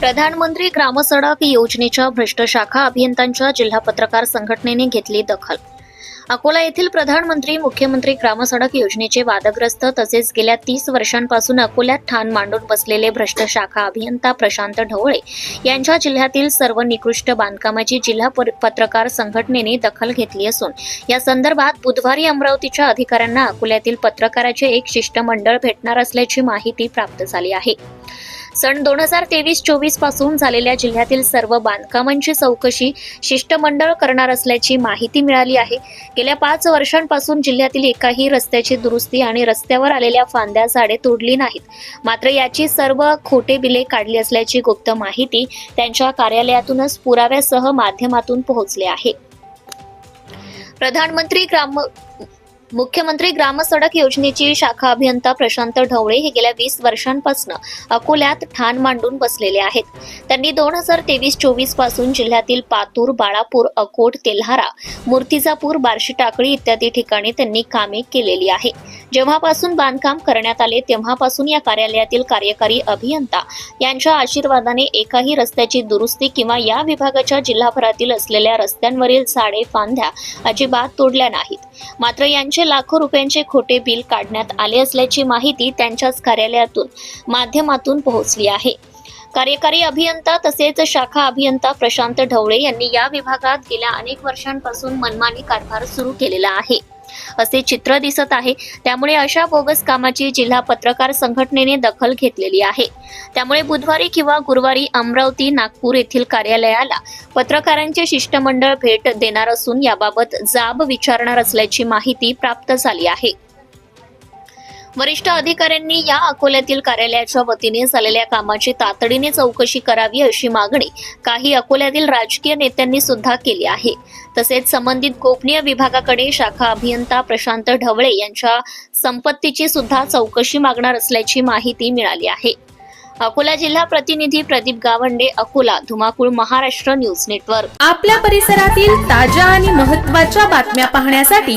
प्रधानमंत्री ग्रामसडक योजनेच्या भ्रष्ट शाखा अभियंत्यांच्या जिल्हा पत्रकार संघटनेने घेतली दखल. अकोला येथील प्रधानमंत्री मुख्यमंत्री ग्रामसडक योजनेचे वादग्रस्त तसेच गेल्या तीस वर्षांपासून अकोल्यात ठाण मांडून बसलेले भ्रष्ट शाखा अभियंता प्रशांत ढवळे यांच्या जिल्ह्यातील सर्व निकृष्ट बांधकामाची जिल्हा पत्रकार संघटनेने दखल घेतली असून या संदर्भात बुधवारी अमरावतीच्या अधिकाऱ्यांना अकोल्यातील पत्रकाराचे एक शिष्टमंडळ भेटणार असल्याची माहिती प्राप्त झाली आहे. सन दोन हजार तेवीस चोवीसपासून झालेल्या जिल्ह्यातील सर्व बांधकामांची चौकशी शिष्टमंडळ करणार असल्याची माहिती मिळाली आहे. गेल्या पाच वर्षांपासून जिल्ह्यातील एकाही रस्त्याची दुरुस्ती आणि रस्त्यावर आलेल्या फांद्या झाडे तोडली नाहीत. मात्र याची सर्व खोटे बिले काढली असल्याची गुप्त माहिती त्यांच्या कार्यालयातूनच पुराव्यासह माध्यमातून पोहोचले आहे. प्रधानमंत्री ग्राम मुख्यमंत्री ग्रामसडक योजनेची शाखा अभियंता प्रशांत ढवळे हे गेल्या वीस वर्षांपासून अकोल्यात ठाण मांडून बसलेले आहेत. त्यांनी दोन हजार तेवीस चोवीसपासून जिल्ह्यातील पातूर बाळापूर अकोट तेल्हारा मूर्तिजापूर बार्शी टाकळी इत्यादी ठिकाणी त्यांनी कामे केलेली आहे. जेव्हापासून बांधकाम करण्यात आले तेव्हापासून या कार्यालयातील कार्यकारी अभियंता यांच्या आशीर्वादाने एकाही रस्त्याची दुरुस्ती किंवा या विभागाच्या जिल्हाभरातील असलेल्या रस्त्यांवरील झाडे फांद्या अजिबात तोडल्या नाहीत. मात्र यांचे लाखो रुपयांचे खोटे बिल काढण्यात आले असल्याची माहिती त्यांच्याच कार्यालयातून माध्यमातून पोहोचली आहे. कार्यकारी अभियंता तसेच शाखा अभियंता प्रशांत ढवळे यांनी या विभागात गेल्या अनेक वर्षांपासून मनमानी कारभार सुरू केलेला आहे. असे चित्र दिसत आहे. त्यामुळे अशा बोगस कामाची जिल्हा पत्रकार संघटनेने दखल घेतलेली आहे. त्यामुळे बुधवारी किंवा गुरुवारी अमरावती नागपूर येथील कार्यालयाला पत्रकारांचे शिष्टमंडळ भेट देणार असून याबाबत जाब विचारणार असल्याची माहिती प्राप्त झाली आहे. वरिष्ठ अधिकाऱ्यांनी या अकोल्यातील कार्यालयाच्या वतीने झालेल्या कामाची तातडीने चौकशी करावी अशी मागणी काही अकोल्यातील राजकीय नेत्यांनी सुद्धा केली आहे. तसेच संबंधित गोपनीय विभागाकडे शाखा अभियंता प्रशांत ढवळे यांच्या संपत्तीची सुद्धा चौकशी मागणार असल्याची माहिती मिळाली आहे. अकोला जिल्हा प्रतिनिधी प्रदीप गावंडे अकोला धुमाकूळ महाराष्ट्र न्यूज नेटवर्क. आपल्या परिसरातील ताज्या आणि महत्त्वाच्या बातम्या पाहण्यासाठी